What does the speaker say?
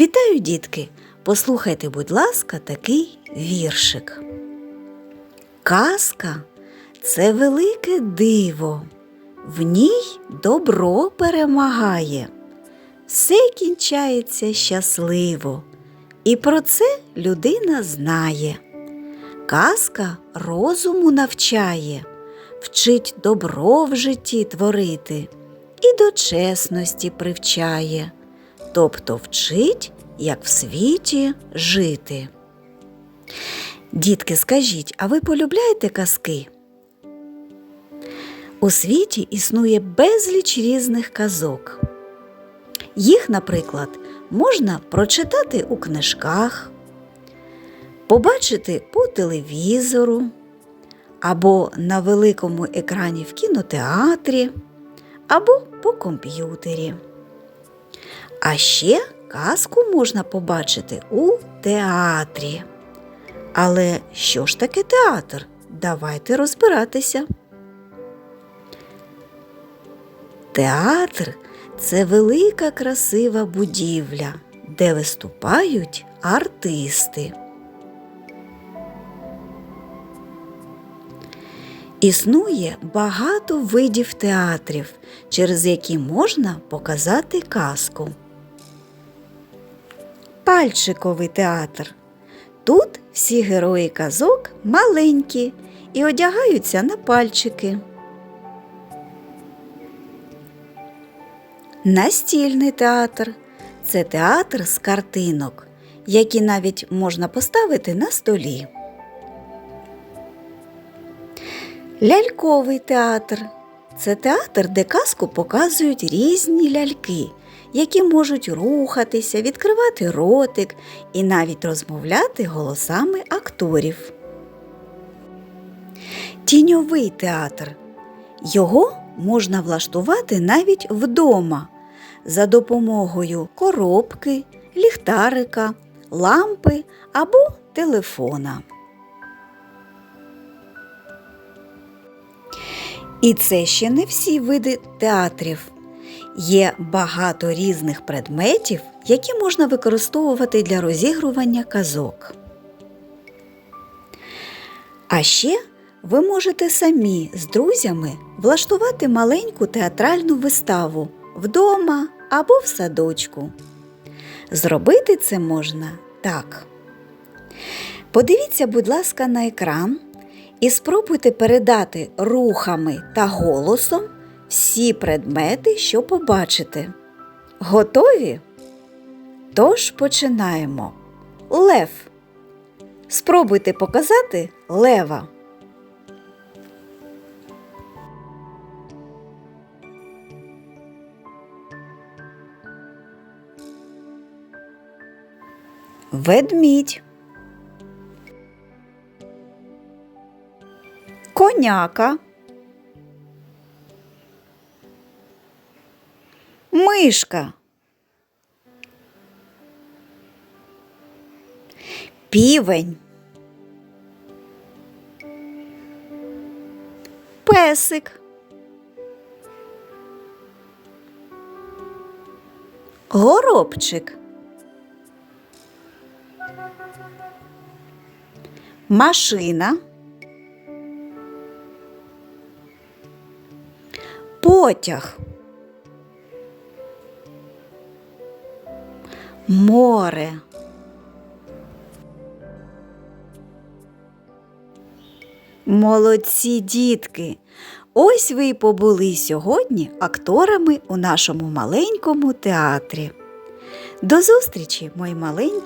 Вітаю, дітки! Послухайте, будь ласка, такий віршик. Казка це велике диво, в ній добро перемагає, все кінчається щасливо, і про це людина знає. Казка розуму навчає, вчить добро в житті творити і до чесності привчає, тобто вчить, як в світі жити. Дітки, скажіть, а ви полюбляєте казки? У світі існує безліч різних казок. Їх, наприклад, можна прочитати у книжках, побачити по телевізору або на великому екрані в кінотеатрі, або по комп'ютері. А ще казку можна побачити у театрі. Але що ж таке театр? Давайте розбиратися. Театр це велика красива будівля, де виступають артисти. Існує багато видів театрів, через які можна показати казку. Пальчиковий театр. Тут всі герої казок маленькі і одягаються на пальчики. Настільний театр це театр з картинок, які навіть можна поставити на столі. Ляльковий театр це театр, де казку показують різні ляльки, які можуть рухатися, відкривати ротик і навіть розмовляти голосами акторів. Тіньовий театр. Його можна влаштувати навіть вдома за допомогою коробки, ліхтарика, лампи або телефона. І це ще не всі види театрів. Є багато різних предметів, які можна використовувати для розігрування казок. А ще ви можете самі з друзями влаштувати маленьку театральну виставу вдома або в садочку. Зробити це можна так. Подивіться, будь ласка, на екран і спробуйте передати рухами та голосом всі предмети, що побачите. Готові? Тож починаємо. Лев. Спробуйте показати лева. Ведмідь. Коняка. Мишка. Півень. Песик. Горобчик. Машина. Потяг. Море. Молодці дітки! Ось ви і побули сьогодні акторами у нашому маленькому театрі. До зустрічі, мої маленькі!